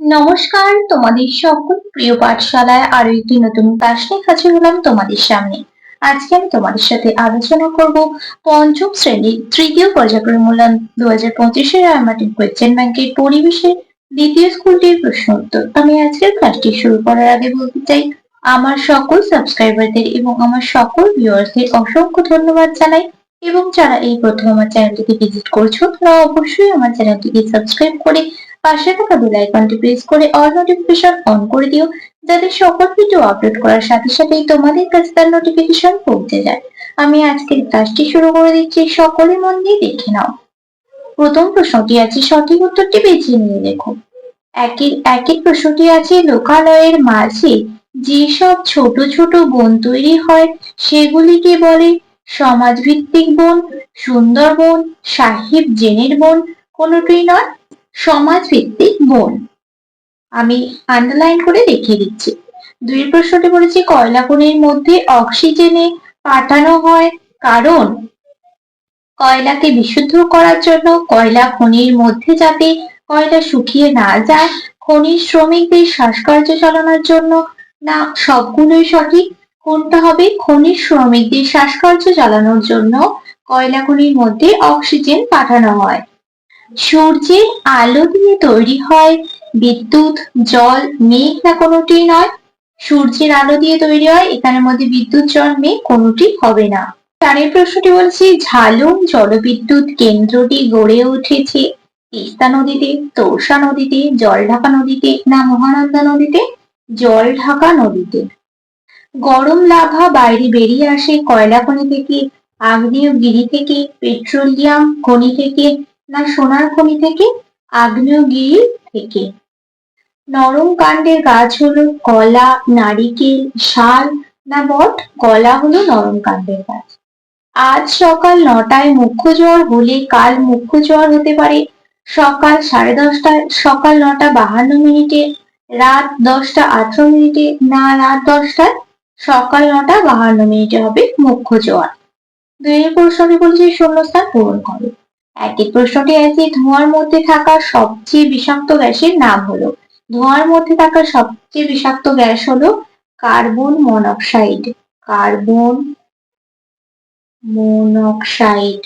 নমস্কার, তোমাদের সকল প্রিয় পাঠশালায় আরও একটি নতুন ক্লাস নিয়ে হাজির হলাম তোমাদের সামনে। আজকে আমি তোমাদের সাথে আলোচনা করব পঞ্চম শ্রেণির তৃতীয় পর্যায়ক্রম মূল্যায়ন দু হাজার পঁচিশের আয়ামাটিন কোয়েশ্চেন ব্যাংকের পরিবেশের দ্বিতীয় স্কুলটির প্রশ্ন উত্তর। আমি আজকের ক্লাসটি শুরু করার আগে বলতে চাই, আমার সকল সাবস্ক্রাইবারদের এবং আমার সকল ভিউয়ার্সদের অসংখ্য ধন্যবাদ জানাই এবং যারা এই প্রথম আমার চ্যানেলটিকে ভিজিট করছ, তারা অবশ্যই আমার চ্যানেলটিকে সাবস্ক্রাইব করে পাশে থাকা বেল আইকনটি প্রেস করে অল নোটিফিকেশন অন করে দিও, যাতে সকল ভিডিও আপলোড করার সাথে সাথেই তোমাদের কাছে তার নোটিফিকেশন পৌঁছে যায়। আমি আজকের ক্লাসটি শুরু করে দিচ্ছি, সকলে মন দিয়ে দেখে নাও। প্রথম প্রশ্নটি আছে, সঠিক উত্তরটি বেছে নিয়ে দেখো একের একের প্রশ্নটি আছে, লোকালয়ের মাঝে যেসব ছোট ছোট বন তৈরি হয়, সেগুলিকে বলে সমাজভিত্তিক বন সুন্দর বন সাহিব জেনের বন। কোনটি নয় সমাজ ভিত্তিক বন। আমি আন্ডারলাইন করে দেখিয়ে দিচ্ছি। দুই প্রশ্নটি বলেছি, কয়লা খনির মধ্যে অক্সিজেনে পাঠানো হয়। কারণ, কয়লাকে বিশুদ্ধ করার জন্য কয়লা খনির মধ্যে যাতে কয়লা শুকিয়ে না যায়, খনির শ্রমিকদের শ্বাসকার্য চালানোর জন্য না সবগুলোই সঠিক, কোনটা হবে? খনির শ্রমিকদের শ্বাসকার্য চালানোর জন্য কয়লা খনির মধ্যে অক্সিজেন পাঠানো হয়। সূর্যের আলো দিয়ে তৈরি হয়। বিদ্যুৎ, জল, মেঘ না কোনোটি নয়। সূর্যের আলো দিয়ে তৈরি হয়, এখানের মধ্যে বিদ্যুৎ জল মেঘ কোনোটি হবে না। চারের প্রশ্নটি বলছি, ঝালুম জলবিদ্যুৎ কেন্দ্রটি গড়ে উঠেছে তিস্তা নদীতে, তোরসা নদীতে, জলঢাকা নদীতে না মহানন্দা নদীতে? জলঢাকা নদীতে। গরম লাভা বাইরে বেরিয়ে আসে কয়লা খনি থেকে, আগ্নেয়গিরি থেকে, পেট্রোলিয়াম খনি থেকে না সোনার খনি থেকে আগ্নেয়গিরি থেকে। নরম কাণ্ডের গাছ হলো কলা, নারিকেল, শাল, না বট, কলা হলো নরম কাণ্ডের গাছ। আজ সকাল নটায় মুখ্য জ্বর হলে কাল মুখ্য জ্বর হতে পারে। সকাল সাড়ে দশটায়, সকাল নটা বাহান্ন মিনিটে, রাত দশটা আঠারো মিনিটে, না রাত দশটায়, সকাল নটা বাহান্ন মিনিটে হবে মুখ্য জ্বর। দুই প্রশ্নটি বলছে শূন্যস্থান পূরণ করো। একই প্রশ্নটি আছে, ধোঁয়ার মধ্যে থাকা সবচেয়ে বিষাক্ত গ্যাসের নাম হলো। ধোঁয়ার মধ্যে থাকা সবচেয়ে বিষাক্ত গ্যাস হলো কার্বন মনোক্সাইড। Carbon monoxide.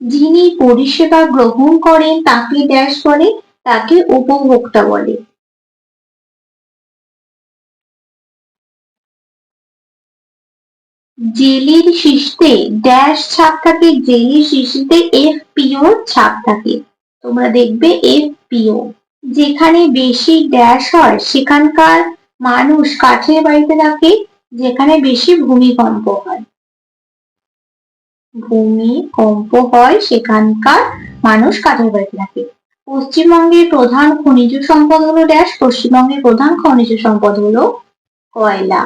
যিনি পরিষেবা গ্রহণ করেন, তাকে ড্যাশ বলে, তাকে উপভোক্তা বলে। জেলির শিশিতে ড্যাশ ছাপ থাকে, জেলির শিশিতে এফ পিও ছাপ থাকে। তোমরা দেখবে এফ পিও যেখানে বেশি ড্যাশ হয়, সেখানকার মানুষ কাঠের বাড়িতে থাকে, যেখানে বেশি ভূমিকম্প হয়। ভূমিকম্প হয়, সেখানকার মানুষ কাঠের বাড়িতে থাকে। পশ্চিমবঙ্গের প্রধান খনিজ সম্পদ হলো ড্যাশ পশ্চিমবঙ্গের প্রধান খনিজ সম্পদ হলো কয়লা।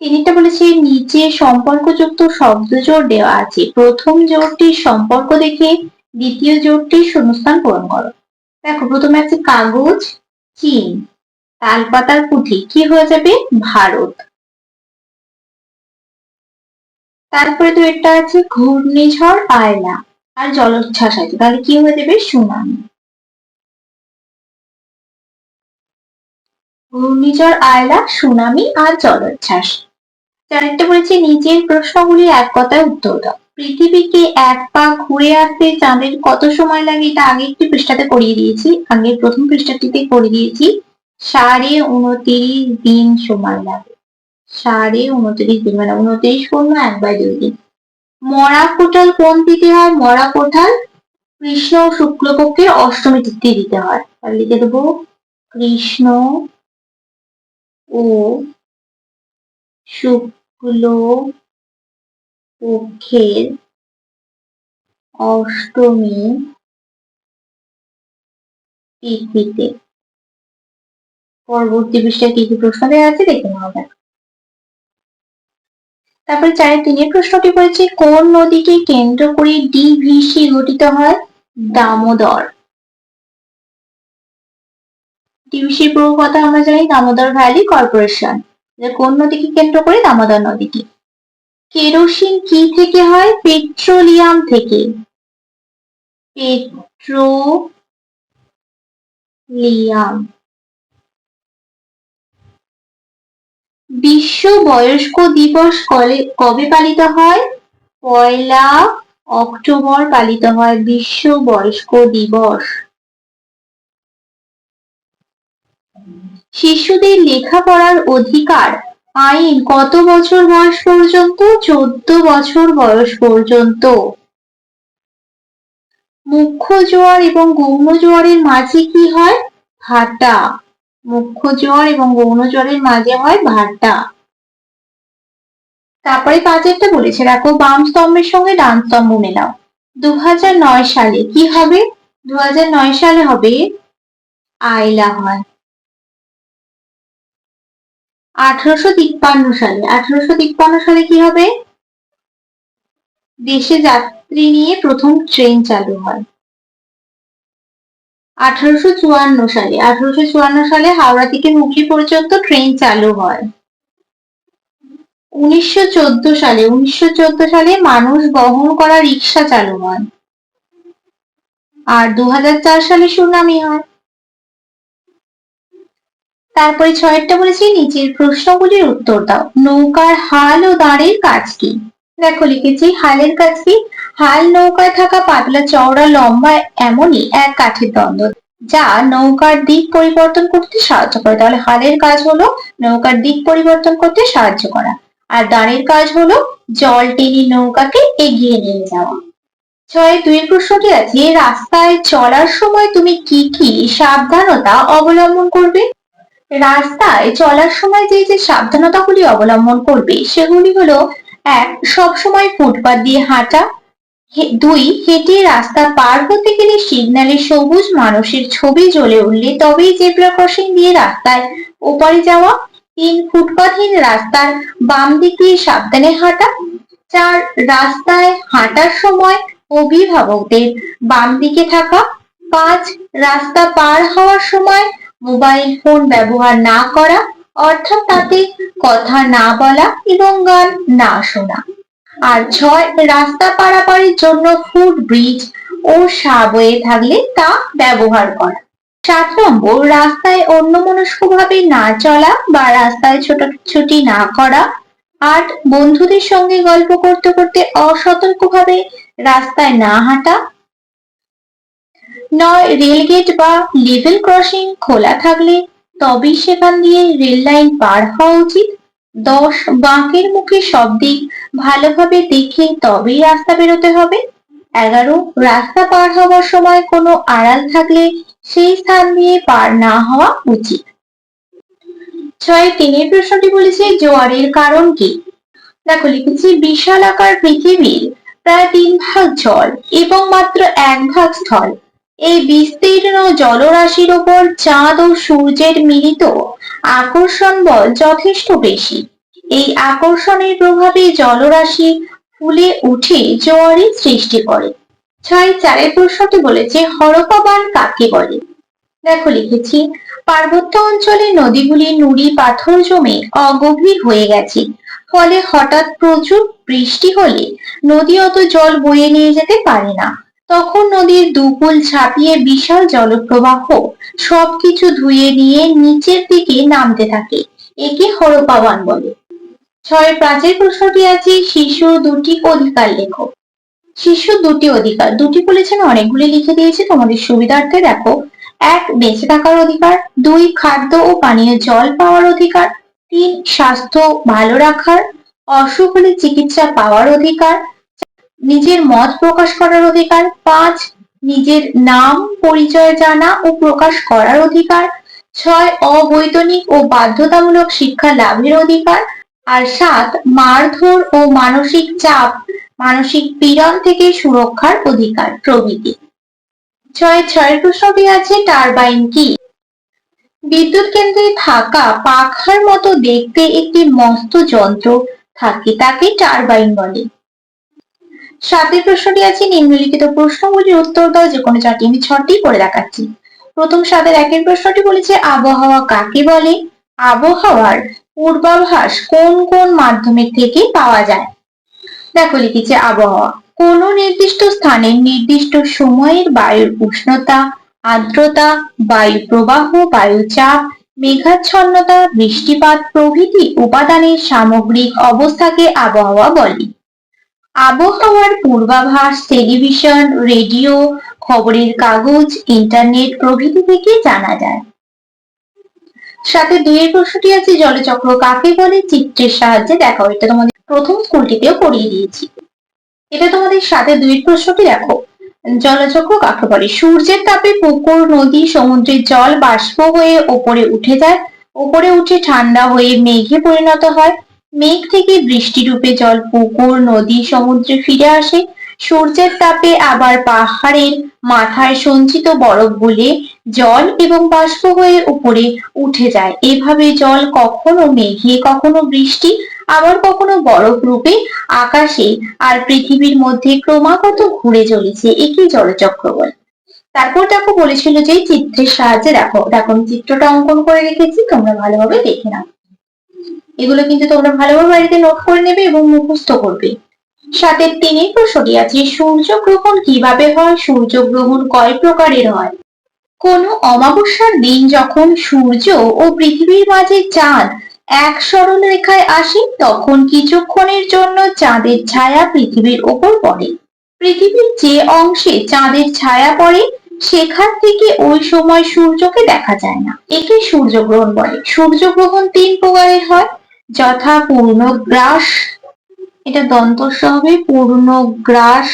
তিনিটা বলেছে নিচে সম্পর্কযুক্ত শব্দ জোর দেওয়া আছে। প্রথম জোরটির সম্পর্ক দেখে দ্বিতীয় জোরটির শূন্যস্থান পূরণ করো। দেখো, প্রথমে আছে কাগজ, চীন, তালপাতার পুঁথি। কি হয়ে যাবে? ভারত। তারপরে তো এটা আছে ঘূর্ণিঝড় আয়লা আর জলোচ্ছ্বাস আছে। তাহলে কি হয়ে যাবে? সুনামি। ঘূর্ণিঝড় আয়লা সুনামি আর জলোচ্ছ্বাস। চারটা বলেছে নিচের প্রশ্নগুলি এক কথায় উত্তর দাও। পৃথিবীকে এক পা ঘুরে আসতে চাঁদের কত সময় লাগে, এটা আগে একটি পৃষ্ঠাতে করিয়ে দিয়েছি। আগের প্রথম পৃষ্ঠাটিতে করে দিয়েছি, সাড়ে উনত্রিশ দিন সময় লাগে। সাড়ে উনত্রিশ দিন মানে উনত্রিশ পূর্ণ এক বাই দুই দিন। মরা কোঠাল কোন তিথি হয়? মরা কোঠাল কৃষ্ণ শুক্লপক্ষের অষ্টমী তিথি দিতে হয়। তাহলে লিখে দেবো, কৃষ্ণ ও শুক্ল পক্ষের অষ্টমী তিথিতে। পরবর্তী পৃষ্ঠায় কি কি প্রশ্ন দেওয়া আছে দেখে নেওয়া যাক তারপরে চারে তিনের প্রশ্নটি বলেছে কোন নদীকে কেন্দ্র করে ডিভিসি গঠিত হয়? দামোদর। ডিভিসির পুরো কথা আমরা জানি, দামোদর ভ্যালি কর্পোরেশন। কোন নদীকে কেন্দ্র করে? দামোদর নদীকে। কেরোসিন কি থেকে হয়? পেট্রোলিয়াম থেকে। পেট্রোলিয়াম। বিশ্ব বয়স্ক দিবস কবে পালিত হয়? পয়লা অক্টোবর পালিত হয় বিশ্ব বয়স্ক দিবস। শিশুদের লেখাপড়ার অধিকার। আইন কত বছর বয়স পর্যন্ত? চোদ্দ বছর বয়স পর্যন্ত। মুখ্য জোয়ার এবং গৌণ জোয়ারের মাঝে কি হয়? ভাটা। মুখ্য জোয়ার এবং গৌণ জোয়ারের মাঝে হয় ভাটা। তারপরে পাঁচেরটা বলেছে দেখো বাম স্তম্ভের সঙ্গে ডান স্তম্ভ মেলাও। দু সালে কি হবে? দু সালে হবে আইলা হয় আঠারোশো তিপ্পান্ন সালে। আঠারোশো তিপ্পান্ন সালে কি হবে? দেশে যাত্রী নিয়ে প্রথম ট্রেন চালু হয়। আঠারোশো চুয়ান্ন সালে। আঠারোশো চুয়ান্ন সালে হাওড়া থেকে হুগলি পর্যন্ত ট্রেন চালু হয়। উনিশশো চোদ্দ সালে, উনিশশো চোদ্দ সালে মানুষ বহন করা রিক্সা চালু হয়। আর দু হাজার চার সালে সুনামি হয়। তারপরে ছয়েরটা বলেছি, নিচের প্রশ্নগুলির উত্তর দাও। নৌকার হাল ও দাঁড়ের কাজ কি? দেখো, লিখেছি, হালের কাজ কি? হাল নৌকায় থাকা পাতলা চওড়া লম্বা এমনই এক কাঠের দ্বন্দ্ব, যা নৌকার দিক পরিবর্তন করতে সাহায্য করে। তাহলে হালের কাজ হলো নৌকার দিক পরিবর্তন করতে সাহায্য করা, আর দাঁড়ের কাজ হলো জল টেনে নৌকাকে এগিয়ে নিয়ে যাওয়া। ছয়, দুই প্রশ্নটি আছে, রাস্তায় চলার সময় তুমি কি কি সাবধানতা অবলম্বন করবে? রাস্তায় চলার সময় যে যে সাবধানতাগুলি অবলম্বন করবে, সেগুলি হলো, এক, সবসময় ফুটপাত দিয়ে হাঁটা। দুই হেঁটে রাস্তা পার হতে গেলে সিগন্যালে সবুজ মানুষের ছবি জ্বলে উঠলে তবেই জেব্রা ক্রসিং দিয়ে রাস্তায় ওপারে যাওয়া। তিন ফুটপাথহীন রাস্তার বাম দিক দিয়ে সাবধানে হাঁটা। চার, রাস্তায় হাঁটার সময় অভিভাবকদের বাম দিকে থাকা। পাঁচ, রাস্তা পার হওয়ার সময় মোবাইল ফোন ব্যবহার না করা, অর্থাৎ তাতে কথা না বলা এবং গান না শোনা। আর ছয়, রাস্তা পারাপারের জন্য ফুট ব্রিজ ও সাবওয়ে থাকলে তা ব্যবহার করা। সাত নম্বর, রাস্তায় অন্যমনস্কভাবে না চলা বা রাস্তায় ছোটাছুটি না করা। আট, বন্ধুদের সঙ্গে গল্প করতে করতে অসতর্কভাবে রাস্তায় না হাঁটা নয় রেলগেট বা লেভেল ক্রসিং খোলা থাকলে তবেই সেখান দিয়ে রেল লাইন পার হওয়া উচিত। দশ বাঁকের মুখে সব দিক ভালোভাবে দেখে তবেই রাস্তা বেরোতে হবে। এগারো, রাস্তা পার হওয়ার সময় কোনো আড়াল থাকলে সেই স্থান দিয়ে পার না হওয়া উচিত। ছয়, তিনের প্রশ্নটি বলেছে জোয়ারের কারণ কি? দেখো, লিখেছি, বিশাল আকার পৃথিবীর প্রায় তিন ভাগ জল এবং মাত্র এক ভাগ স্থল। এই বিস্তীর্ণ জলরাশির ওপর চাঁদ ও সূর্যের মিলিত আকর্ষণ বল যথেষ্ট বেশি। এই আকর্ষণের প্রভাবে জলরাশি ফুলে উঠে জোয়ারের সৃষ্টি করে। ছয় চারের প্রশ্নটি বলেছে হরপা বান কাকে বলে? দেখো, লিখেছি, পার্বত্য অঞ্চলে নদীগুলি নুড়ি পাথর জমে অগভীর হয়ে গেছে। ফলে হঠাৎ প্রচুর বৃষ্টি হলে নদী অত জল বয়ে নিয়ে যেতে পারে না। তখন নদীর দুকুল ছাপিয়ে বিশাল জলপ্রবাহ সবকিছু ধুয়ে নিয়ে নিচের দিকে নামতে থাকে, একে হরপাবান বলে। ছয় পাঁচের প্রশ্নটি আছে, শিশু দুটি অধিকার লেখো শিশু দুটি অধিকার, দুটি বলেছেন, অনেকগুলি লিখে দিয়েছে, তোমাদের সুবিধার্থে দেখো। এক, বেঁচে থাকার অধিকার, দুই, খাদ্য ও পানীয় জল পাওয়ার অধিকার, তিন, স্বাস্থ্য ভালো রাখার, অসুখ হলে চিকিৎসা পাওয়ার অধিকার নিজের মত প্রকাশ করার অধিকার, পাঁচ, নিজের নাম, পরিচয় জানা ও প্রকাশ করার অধিকার, ছয়, অবৈতনিক ও বাধ্যতামূলক শিক্ষা লাভের অধিকার, আর সাত, মারধর ও মানসিক চাপ, মানসিক পীড়ন থেকে সুরক্ষার অধিকার প্রভৃতি। ছয় ছয় প্রশ্নটি আছে টারবাইন কি? বিদ্যুৎ কেন্দ্রে থাকা পাখার মতো দেখতে একটি মস্ত যন্ত্র, থাকে তাকে টারবাইন বলে। সাতের প্রশ্নটি আছে, নিম্নলিখিত প্রশ্নগুলির উত্তর দাও, যে কোনো চারটি আমি ছটি করে দেখাচ্ছি। প্রথম সাদের একের প্রশ্নটি বলেছে, আবহাওয়া কাকে বলে? আবহাওয়ার পূর্বাভাস কোন কোন মাধ্যমের থেকে পাওয়া যায়? দেখো, লিখেছে আবহাওয়া। কোনো নির্দিষ্ট স্থানের নির্দিষ্ট সময়ের বায়ুর উষ্ণতা, আর্দ্রতা, বায়ু প্রবাহ বায়ুচাপ মেঘাচ্ছন্নতা, বৃষ্টিপাত প্রভৃতি উপাদানের সামগ্রিক অবস্থাকে আবহাওয়া বলে। আবহাওয়ার পূর্বাভাস টেলিভিশন রেডিও খবরের কাগজ ইন্টারনেট প্রভৃতি থেকে জানা যায়। সাথে দুইয়ের প্রশ্নটি আছে, জলচক্র কাকে বলে? চিত্রের সাহায্যে দেখো এটা তোমাদের প্রথম স্কুলটিতেও পড়িয়ে দিয়েছি। এটা তোমাদের সাথে দুইয়ের প্রশ্নটি দেখো। জলচক্র কাকে বলে? সূর্যের তাপে পুকুর, নদী, সমুদ্রের জল বাষ্প হয়ে ওপরে উঠে যায়। ওপরে উঠে ঠান্ডা হয়ে মেঘে পরিণত হয়। মেঘ থেকে বৃষ্টি রূপে জল পুকুর, নদী, সমুদ্রে ফিরে আসে। সূর্যের তাপে আবার পাহাড়ের মাথায় সঞ্চিত বরফ গলে জল এবং বাষ্প হয়ে উপরে উঠে যায়। এভাবে জল কখনো মেঘে, কখনো বৃষ্টি, আবার কখনো বরফ রূপে আকাশে আর পৃথিবীর মধ্যে ক্রমাগত ঘুরে চলেছে। একে জলচক্র বলে। তারপর দেখো বলেছিল যে চিত্রের সাহায্যে দেখো দেখো চিত্রটা অঙ্কন করে রেখেছি, তোমরা ভালোভাবে দেখে নাও। এগুলো কিন্তু তোমরা ভালোভাবে বাড়িতে নোট করে নেবে এবং মুখস্থ করবে। সাথে তিনের প্রশ্নটি আছে, সূর্যগ্রহণ কীভাবে হয়? সূর্যগ্রহণ কয় প্রকারের হয়? কোন অমাবস্যার দিন যখন সূর্য ও পৃথিবীর মাঝে চাঁদ এক সরল রেখায় আসে, তখন কিছুক্ষণের জন্য চাঁদের ছায়া পৃথিবীর ওপর পড়ে। পৃথিবীর যে অংশে চাঁদের ছায়া পড়ে, সেখান থেকে ওই সময় সূর্যকে দেখা যায় না। একে সূর্যগ্রহণ বলে। সূর্যগ্রহণ তিন প্রকারের হয়। যথা পূর্ণগ্রাস এটা দন্তস্ব হবে পূর্ণগ্রাস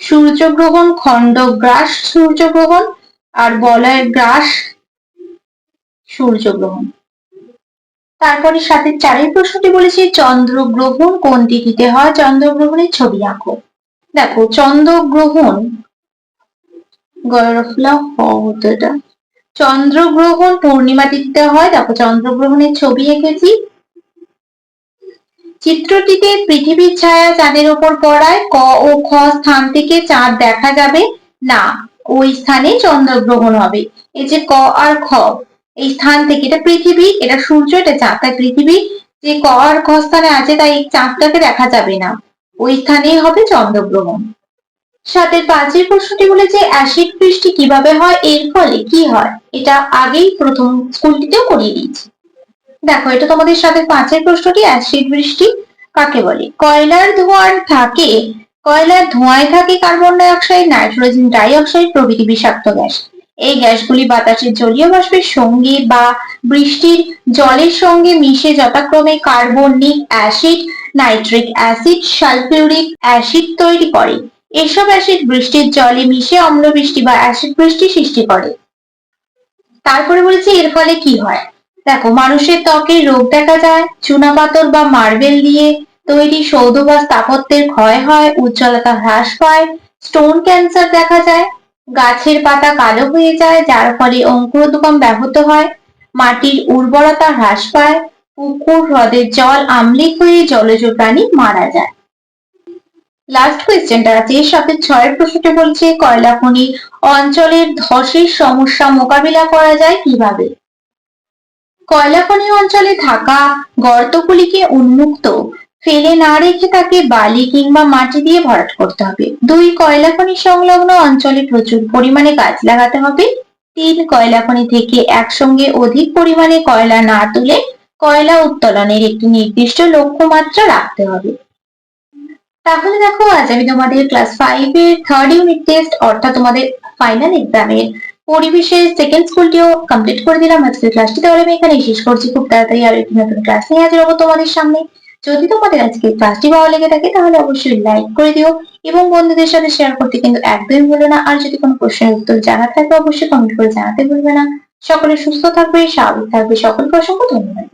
সূর্যগ্রহণ খণ্ডগ্রাস সূর্যগ্রহণ আর বলয় গ্রাস, সূর্যগ্রহণ। তারপরে সাথে চারের প্রশ্নটি বলেছি, চন্দ্রগ্রহণ কোন তিথিতে হয়? চন্দ্রগ্রহণের ছবি আঁকো। দেখো, চন্দ্রগ্রহণ হতো এটা। চন্দ্রগ্রহণ পূর্ণিমা তিথিতে হয়। দেখো, চন্দ্রগ্রহণের ছবি এঁকেছি। চিত্রটিতে পৃথিবীর ছায়া চাঁদের উপর পড়ায় ক ও খ স্থান থেকে চাঁদ দেখা যাবে। না, ওই স্থানে চন্দ্রগ্রহণ হবে। এই যে ক আর খ, এই স্থান থেকে এটা পৃথিবী, এটা সূর্য, এটা চাঁদ। তাই পৃথিবী যে ক আর খ স্থানে আছে, তাই চাঁদটাকে দেখা যাবে না। ওই স্থানেই হবে চন্দ্রগ্রহণ সাথে পাঁচের প্রশ্নটি বলে যে, অ্যাসিড বৃষ্টি কীভাবে হয়, এর ফলে কি হয়? এটা আগেই প্রথম স্কুলটিতেও করিয়ে দিয়েছি। দেখো, এটা তোমাদের সাথে পাঁচের প্রশ্নটি, অ্যাসিড বৃষ্টি কাকে বলে? কয়লার ধোঁয়ার থাকে, কয়লার ধোঁয়ায় থাকে carbon dioxide nitrogen dioxide প্রভৃতি বিষাক্ত গ্যাস। এই গ্যাসগুলি বাতাসের জলীয় বাষ্পের সঙ্গে বা বৃষ্টির জলের সঙ্গে মিশে যথাক্রমে carbonic acid nitric acid sulphuric acid তৈরি করে। এসব অ্যাসিড বৃষ্টির জলে মিশে অম্ল বৃষ্টি বা অ্যাসিড বৃষ্টি সৃষ্টি করে। তারপরে বলেছে, এর ফলে কি হয়? দেখো, মানুষের ত্বকে রোগ দেখা যায়, চুনাপাথর বা মার্বেল দিয়ে তৈরি সৌধ বা স্থাপত্যের ক্ষয় হয়, উজ্জ্বলতা হ্রাস পায়, স্টোন ক্যান্সার দেখা যায়, গাছের পাতা কালো হয়ে যায়, যার ফলে অঙ্কুরোদ্গম ব্যাহত হয়, মাটির উর্বরতা হ্রাস পায়, পুকুর, হ্রদের জল আম্লিক হয়ে জলজ প্রাণী মারা যায়। লাস্ট কোয়েশ্চেনটা আছে, এর সাথে ছয়ের প্রশ্নটা বলছে, কয়লা খনি অঞ্চলের ধসের সমস্যা মোকাবিলা করা যায় কীভাবে? কয়লা খনি অঞ্চলে থাকা গর্তগুলিকে উন্মুক্ত, ফেলে না রেখে তাকে বালি কিংবা মাটি দিয়ে ভরাট করতে হবে। দুই কয়লা খনি সংলগ্ন অঞ্চলে প্রচুর পরিমাণে গাছ লাগাতে হবে। তিন কয়লা খনি থেকে একসঙ্গে অধিক পরিমাণে কয়লা না তুলে কয়লা উত্তোলনের একটি নির্দিষ্ট লক্ষ্যমাত্রা রাখতে হবে। তাহলে দেখো, আজ আমি তোমাদের ক্লাস ফাইভ এর থার্ড ইউনিট টেস্ট অর্থাৎ তোমাদের ফাইনাল এক্সামের পরিবেশের সেকেন্ড স্কুলটিও কমপ্লিট করে দিলাম। আজকের ক্লাসটি তাহলে আমি এখানে শেষ করছি। খুব তাড়াতাড়ি আর একটি নতুন ক্লাস নিয়ে হাজির হব তোমাদের সামনে। যদি তোমাদের আজকে ক্লাসটি ভালো লেগে থাকে, তাহলে অবশ্যই লাইক করে দিও এবং বন্ধুদের সাথে শেয়ার করতে কিন্তু একদমই ভুলো না। আর যদি কোনো প্রশ্নের উত্তর জানার থাকে, অবশ্যই কমেন্ট করে জানাতে ভুলবে না। সকলে সুস্থ থাকবে, স্বাভাবিক থাকবে। সকলকে অসংখ্য ধন্যবাদ